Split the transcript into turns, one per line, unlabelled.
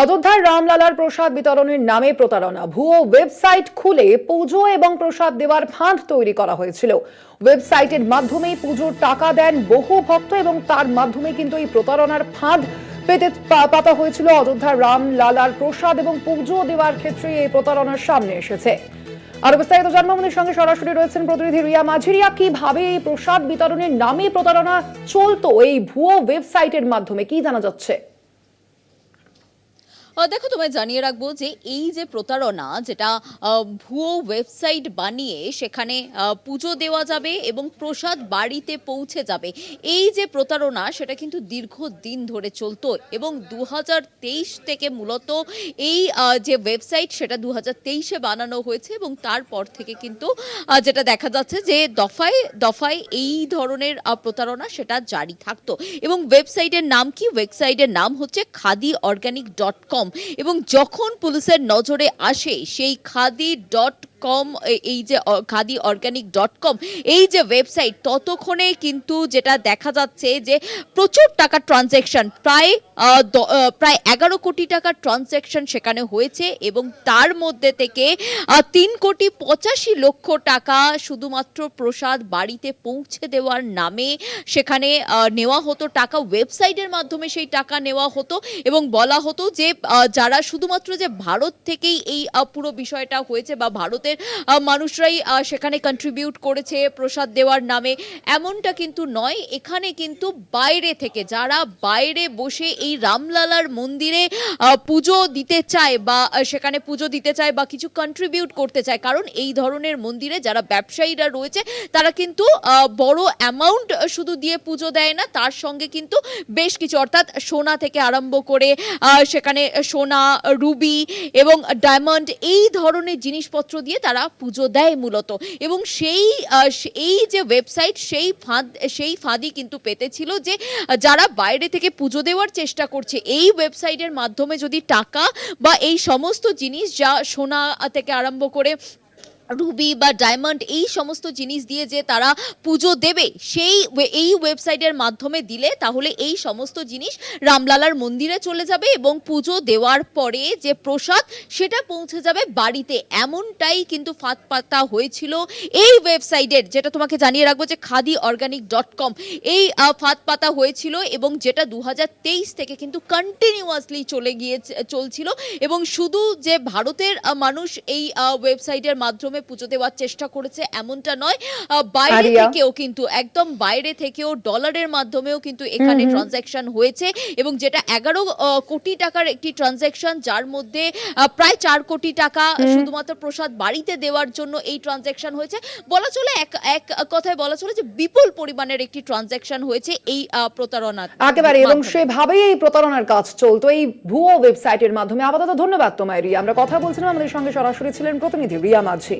অযোধ্যার রামলালার প্রসাদ বিতরণের নামে প্রতারণা। ভুয়ো ওয়েবসাইট খুলে পুজো এবং প্রসাদ দেওয়ার ফাঁদ তৈরি করা হয়েছিল। ওয়েবসাইটের মাধ্যমে পুজোর টাকা দেন বহু ভক্ত এবং তার মাধ্যমে কিন্তু এই প্রতারণার ফাঁদ পেতে পাতা হয়েছিল অযোধ্যার রামলালার প্রসাদ এবং পুজো দেওয়ার ক্ষেত্রে এই প্রতারণার সামনে এসেছে। আরও বিস্তারিত জন্মভূমির সঙ্গে সরাসরি রয়েছেন প্রতিনিধি রিয়া মাঝিরিয়া। কীভাবে এই প্রসাদ বিতরণের নামে প্রতারণা চলতো এই ভুয়ো ওয়েবসাইটের মাধ্যমে? কি জানা যাচ্ছে?
দেখো, তোমায় জানিয়ে রাখব যে এই যে প্রতারণা, যেটা ভুয়ো ওয়েবসাইট বানিয়ে সেখানে পুজো দেওয়া যাবে এবং প্রসাদ বাড়িতে পৌঁছে যাবে। এই যে প্রতারণা, সেটা কিন্তু দীর্ঘদিন ধরে চলতো এবং দু হাজার তেইশ থেকে মূলত এই যে ওয়েবসাইট, সেটা দু হাজার তেইশে বানানো হয়েছে এবং তারপর থেকে কিন্তু যেটা দেখা যাচ্ছে যে দফায় দফায় এই ধরনের প্রতারণা সেটা জারি থাকতো। এবং ওয়েবসাইটের নাম কি? ওয়েবসাইটের নাম হচ্ছে খাদি অর্গানিক ডট কম। এবং যখন পুলিশের নজরে আসে সেই খাদি ডট কম এই যে খাদি অর্গানিক ডট কম এই যে ওয়েবসাইট, ততক্ষণে কিন্তু যেটা দেখা যাচ্ছে যে প্রচুর টাকা ট্রানজ্যাকশন, প্রায় প্রায় এগারো কোটি টাকার ট্রানজ্যাকশন সেখানে হয়েছে এবং তার মধ্যে থেকে তিন কোটি পঁচাশি লক্ষ টাকা শুধুমাত্র প্রসাদ বাড়িতে পৌঁছে দেওয়ার নামে সেখানে নেওয়া হতো টাকা, ওয়েবসাইটের মাধ্যমে সেই টাকা নেওয়া হতো এবং বলা হতো যে যারা শুধুমাত্র যে ভারত থেকেই এই পুরো বিষয়টা হয়েছে বা ভারতের আহ, মানুষরাই সেখানে কন্ট্রিবিউট করেছে প্রসাদ দেওয়ার নামে। এমনটা কিন্তু নয় এখানে কিন্তু বাইরে থেকে যারা বাইরে বসে এই রামলালার মন্দিরে পুজো দিতে চায় বা সেখানে পুজো দিতে চায় বা কিছু কন্ট্রিবিউট করতে চায় কারণ এই ধরনের মন্দিরে যারা ব্যবসায়ীরা রয়েছে তারা কিন্তু বড় অ্যামাউন্ট শুধু দিয়ে পুজো দেয় না তার সঙ্গে কিন্তু বেশ কিছু অর্থাৎ সোনা থেকে আরম্ভ করে সেখানে সোনা রুবি এবং ডায়মন্ড এই ধরনের জিনিসপত্র দিয়ে তারা পুজো দেয় মূলত। এবং সেই এই যে ওয়েবসাইট সেই ফাঁদ, সেই ফাঁদই কিন্তু পেতেছিল যে যারা বাইরে থেকে পুজো দেওয়ার চেষ্টা করছে, এই ওয়েবসাইটের মাধ্যমে যদি টাকা বা এই সমস্ত জিনিস যা সোনা থেকে আরম্ভ করে রুবি বা ডায়মন্ড এই সমস্ত জিনিস দিয়ে যে তারা পুজো দেবে, সেই এই ওয়েবসাইটের মাধ্যমে দিলে তাহলে এই সমস্ত জিনিস রামলালার মন্দিরে চলে যাবে এবং পুজো দেওয়ার পরে যে প্রসাদ, সেটা পৌঁছে যাবে বাড়িতে। এমনটাই কিন্তু ফাঁদ পাতা হয়েছিল এই ওয়েবসাইটের, যেটা তোমাকে জানিয়ে রাখব যে খাদি অর্গানিক ডট কম। এই ফাঁদ পাতা হয়েছিল এবং যেটা দু হাজার তেইশ থেকে কিন্তু কন্টিনিউয়াসলি চলে গিয়ে চলছিল এবং শুধু যে ভারতের মানুষ এই ওয়েবসাইটের মাধ্যমে পুজো দেওয়ার চেষ্টা করেছে এমনটা নয়। বাইরে থেকেও কিন্তু একদম বাইরে থেকেও ডলারের মাধ্যমেও কিন্তু এখানে ট্রানজ্যাকশন হয়েছে এবং যেটা এগারো কোটি টাকার একটি ট্রানজ্যাকশন যার মধ্যে প্রায় চার কোটি টাকা শুধুমাত্র প্রসাদ বাড়িতে দেওয়ার জন্য এই ট্রানজ্যাকশন হয়েছে। বলা চলে এক এক কথায় বলা চলে যে বিপুল পরিমাণের একটি ট্রানজ্যাকশন হয়েছে এই প্রতারণা
একেবারে এবং
মাধ্যমে।
সেভাবেই এই প্রতারণার কাজ চলতো। এই ভুয়ো ওয়েবসাইটের মাধ্যমে আপাতত ধন্যবাদ তোমায় রিয়া। আমরা কথা বলছিলাম আমাদের সঙ্গে সরাসরি ছিলেন প্রতিনিধি রিয়া মাঝি।